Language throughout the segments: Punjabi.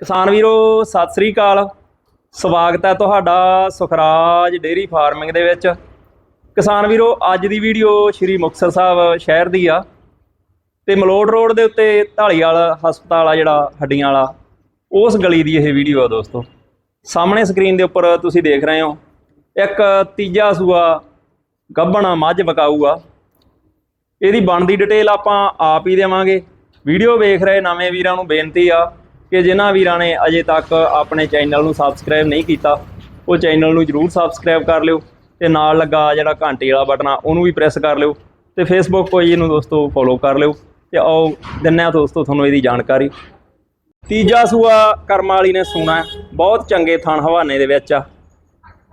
ਕਿਸਾਨ ਵੀਰੋ, ਸਤਿ ਸ੍ਰੀ ਅਕਾਲ। ਸਵਾਗਤ ਹੈ ਤੁਹਾਡਾ ਸੁਖਰਾਜ ਡੇਰੀ ਫਾਰਮਿੰਗ ਦੇ ਵਿੱਚ। ਕਿਸਾਨ ਵੀਰੋ, ਅੱਜ ਦੀ ਵੀਡੀਓ ਸ਼੍ਰੀ ਮੁਕਤਸਰ ਸਾਹਿਬ ਸ਼ਹਿਰ ਦੀ ਆ। ਤੇ ਮਲੋੜ ਰੋਡ ਦੇ ਉੱਤੇ ਢਾਲੀਵਾਲ ਹਸਪਤਾਲ ਆ ਜਿਹੜਾ ਹੱਡੀਆਂ ਵਾਲਾ। ਉਸ ਗਲੀ ਦੀ ਇਹ ਵੀਡੀਓ ਆ ਦੋਸਤੋ। ਸਾਹਮਣੇ ਸਕਰੀਨ ਦੇ ਉੱਪਰ ਤੁਸੀਂ ਦੇਖ ਰਹੇ ਹੋ, ਇੱਕ ਤੀਜਾ ਸੂਆ ਗੱਭਣਾ ਮੱਝ ਬਕਾਊ ਆ ਇਹਦੀ ਬਣਦੀ ਡਿਟੇਲ ਆਪਾਂ ਆਪ ਹੀ ਦੇਵਾਂਗੇ। ਵੀਡੀਓ ਵੇਖ ਰਹੇ ਨਵੇਂ ਵੀਰਾਂ ਨੂੰ ਬੇਨਤੀ ਆ ਕਿ ਜਿਨ੍ਹਾਂ ਵੀਰਾਂ ਨੇ ਅਜੇ ਤੱਕ ਆਪਣੇ ਚੈਨਲ ਨੂੰ ਸਬਸਕ੍ਰਾਈਬ ਨਹੀਂ ਕੀਤਾ, ਉਹ ਚੈਨਲ ਨੂੰ ਜਰੂਰ ਸਬਸਕ੍ਰਾਈਬ ਕਰ ਲਿਓ ਤੇ ਨਾਲ ਲੱਗਾ ਜਿਹੜਾ ਘੰਟੀ ਵਾਲਾ ਬਟਨ ਆ, ਉਹਨੂੰ ਵੀ ਪ੍ਰੈਸ ਕਰ ਲਿਓ ਤੇ ਫੇਸਬੁੱਕ ਪੇਜ ਨੂੰ ਦੋਸਤੋ ਫੋਲੋ ਕਰ ਲਿਓ ਤੇ ਆਓ ਦਿੰਨੇ ਆ ਦੋਸਤੋ ਤੁਹਾਨੂੰ ਇਹਦੀ ਜਾਣਕਾਰੀ। ਤੀਜਾ ਸੂਆ ਕਰਮ ਵਾਲੀ ਨੇ ਸੂਣਾ ਬਹੁਤ ਚੰਗੇ ਥਣ ਹਵਾਨੇ ਦੇ ਵਿੱਚ ਆ।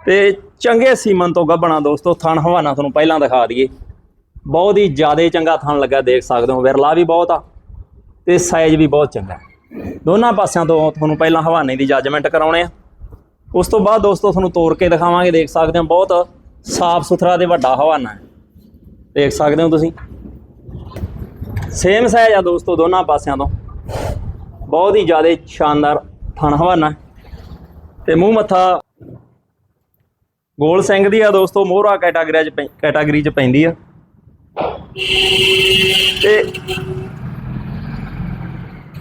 ਤੇ ਚੰਗੇ ਸੀਮਨ ਤੋਂ ਗੱਭਣਾ ਦੋਸਤੋ, ਥਣ ਹਵਾਨਾ ਤੁਹਾਨੂੰ ਪਹਿਲਾਂ ਦਿਖਾ ਦਈਏ। ਬਹੁਤ ਹੀ ਜ਼ਿਆਦਾ ਚੰਗਾ ਥਣ ਲੱਗਾ, ਦੇਖ ਸਕਦੇ ਹੋ, ਵਿਰਲਾ ਵੀ ਬਹੁਤ ਆ ਤੇ ਸਾਈਜ਼ ਵੀ ਬਹੁਤ ਚੰਗਾ ਦੋਨਾਂ ਪਾਸਿਆਂ ਤੋਂ ਤੁਹਾਨੂੰ ਪਹਿਲਾਂ ਹਵਾਨੇ ਦੀ ਜੱਜਮੈਂਟ ਕਰਾਉਣੇ ਆ। ਉਸ ਤੋਂ ਬਾਅਦ ਦੋਸਤੋ, ਤੁਹਾਨੂੰ ਤੋੜ ਕੇ ਦਿਖਾਵਾਂਗੇ। ਦੇਖ ਸਕਦੇ ਹੋ, ਬਹੁਤ ਸਾਫ਼ ਸੁਥਰਾ ਤੇ ਵੱਡਾ ਹਵਾਨਾ ਹੈ। ਦੇਖ ਸਕਦੇ ਹੋ ਤੁਸੀਂ? ਸੇਮ ਸਾਈਜ਼ ਆ ਦੋਸਤੋ, ਦੋਨਾਂ ਪਾਸਿਆਂ ਤੋਂ। ਬਹੁਤ ਹੀ ਜ਼ਿਆਦਾ ਸ਼ਾਨਦਾਰ ਥਣ ਹਵਾਨਾ ਹੈ। ਤੇ ਮੂੰਹ ਮੱਥਾ ਗੋਲ ਸਿੰਘ ਦੀ ਆ ਦੋਸਤੋ, ਮੋਹਰਾ ਕੈਟਾਗਰੀ ਚ ਪੈ- ਕੈਟਾਗਰੀ ਚ ਪੈਂਦੀ ਆ। ਤੇ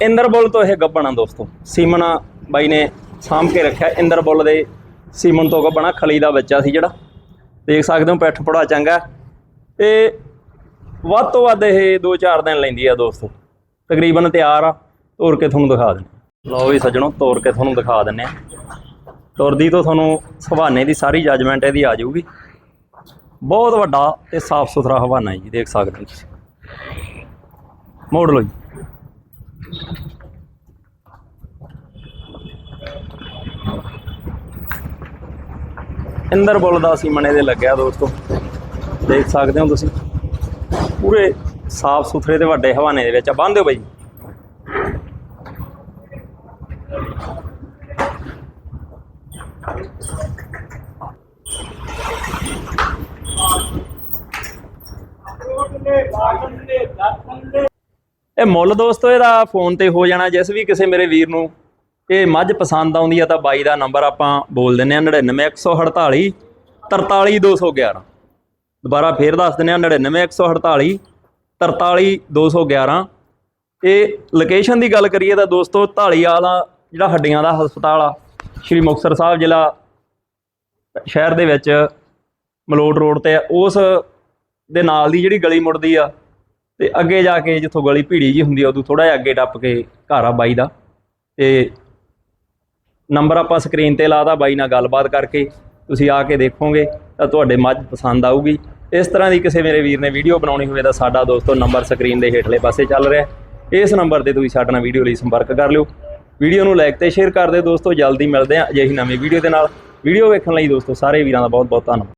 ਇੰਦਰਬੁੱਲ ਤੋਂ ਇਹ ਗੱਬਣਾ ਦੋਸਤੋ। ਸੀਮਨਾ ਬਾਈ ਨੇ ਸਾਂਭ ਕੇ ਰੱਖਿਆ ਇੰਦਰਬੁੱਲ ਦੇ ਸੀਮਨ ਤੋਂ ਗੱਬਣਾ ਖਲੀ ਦਾ ਬੱਚਾ ਸੀ ਜਿਹੜਾ। ਦੇਖ ਸਕਦੇ ਹੋ ਪਿੱਠ ਪੜਾ ਚੰਗਾ। ਤੇ ਵੱਧ ਤੋਂ ਵੱਧ ਇਹ 2-4 ਦਿਨ ਲੈਂਦੀ ਆ ਦੋਸਤੋ। ਤਕਰੀਬਨ ਤਿਆਰ ਆ, ਤੋਰ ਕੇ ਤੁਹਾਨੂੰ ਦਿਖਾ ਦਿੰਦੇ ਲਓ ਵੀ ਸੱਜਣੋ, ਤੋਰ ਕੇ ਤੁਹਾਨੂੰ ਦਿਖਾ ਦਿੰਨੇ ਆ ਤੁਰਦੀ ਤੋਂ ਤੁਹਾਨੂੰ ਹਵਾਨੇ ਦੀ ਸਾਰੀ ਜੱਜਮੈਂਟ ਇਹਦੀ ਆ ਜਾਊਗੀ। ਬਹੁਤ ਵੱਡਾ ਤੇ ਸਾਫ਼ ਸੁਥਰਾ ਹਵਾਨਾ ਜੀ, ਦੇਖ ਸਕਦੇ ਹੋ ਤੁਸੀਂ। ਮੋੜ ਲਓ ਜੀ। ਇੰਦਰ ਬੁੱਲ ਦਾ ਸੀਮਨ ਇਹਦੇ ਲੱਗਿਆ ਦੋਸਤੋ। ਦੇਖ ਸਕਦੇ ਹੋ ਤੁਸੀਂ। ਪੂਰੇ ਸਾਫ਼ ਸੁਥਰੇ ਤੇ ਵੱਡੇ ਹਵਾਨੇ ਦੇ ਵਿੱਚ ਆ। ਬੰਨ ਦਿਓ ਬਾਈ। ਇਹ ਮੁੱਲ ਦੋਸਤੋ, ਇਹਦਾ ਫੋਨ ਤੇ ਹੋ ਜਾਣਾ। ਜਿਸ ਵੀ ਕਿਸੇ ਮੇਰੇ ਵੀਰ ਨੂੰ ਇਹ ਮੱਝ ਪਸੰਦ ਆਉਂਦੀ ਆ ਤਾਂ ਬਾਈ ਦਾ ਨੰਬਰ ਆਪਾਂ ਬੋਲ ਦਿੰਨੇ ਆ 99148 43211 ਦੁਬਾਰਾ ਫੇਰ ਦੱਸ ਦਿੰਨੇ ਆ 99148 43211 ਇਹ ਲੋਕੇਸ਼ਨ ਦੀ ਗੱਲ ਕਰੀਏ ਤਾਂ ਦੋਸਤੋ ਢਾਲੀਵਾਲ ਵਾਲਾ ਜਿਹੜਾ ਹੱਡੀਆਂ ਦਾ ਹਸਪਤਾਲ ਆ, ਸ਼੍ਰੀ ਮੁਕਤਸਰ ਸਾਹਿਬ ਜ਼ਿਲ੍ਹਾ ਸ਼ਹਿਰ ਦੇ ਵਿੱਚ, ਮਲੋਟ ਰੋਡ ਤੇ ਉਸ ਦੇ ਨਾਲ ਦੀ ਜਿਹੜੀ ਗਲੀ ਮੁੜਦੀ ਆ ਤੇ ਅੱਗੇ ਜਾ ਕੇ ਜਿੱਥੋਂ ਗਲੀ ਭੀੜੀ ਜੀ ਹੁੰਦੀ ਆ, ਉਦੋਂ ਥੋੜਾ ਜਿਹਾ ਅੱਗੇ ਟੱਪ ਕੇ ਘਰ ਆ ਬਾਈ ਦਾ। ਤੇ ਨੰਬਰ ਆਪਾਂ ਸਕਰੀਨ ਤੇ ਲਾਦਾ ਬਾਈ ਨਾਲ ਗੱਲਬਾਤ ਕਰਕੇ, ਤੁਸੀਂ ਆ ਕੇ ਦੇਖੋਗੇ, ਤਾਂ ਤੁਹਾਡੇ ਮੱਝ ਪਸੰਦ ਆਊਗੀ। ਇਸ ਤਰ੍ਹਾਂ ਦੀ ਕਿਸੇ ਮੇਰੇ ਵੀਰ ਨੇ ਵੀਡੀਓ ਬਣਾਉਣੀ ਹੋਵੇ ਤਾਂ ਸਾਡਾ ਦੋਸਤੋ ਨੰਬਰ ਸਕਰੀਨ ਦੇ ਹੇਠਲੇ ਪਾਸੇ ਚੱਲ ਰਿਹਾ ਇਸ ਨੰਬਰ ਤੇ ਤੁਸੀਂ ਸਾਡੇ ਨਾਲ ਵੀਡੀਓ ਲਈ ਸੰਪਰਕ ਕਰ ਲਿਓ। ਵੀਡੀਓ ਨੂੰ ਲਾਈਕ ਤੇ ਸ਼ੇਅਰ ਕਰ ਦਿਓ ਦੋਸਤੋ। ਜਲਦੀ ਮਿਲਦੇ ਹਾਂ ਅਜਿਹੀ ਨਵੀਂ ਵੀਡੀਓ ਦੇ ਨਾਲ। ਵੀਡੀਓ ਵੇਖਣ ਲਈ ਦੋਸਤੋ ਸਾਰੇ ਵੀਰਾਂ ਦਾ ਬਹੁਤ ਬਹੁਤ ਧੰਨਵਾਦ।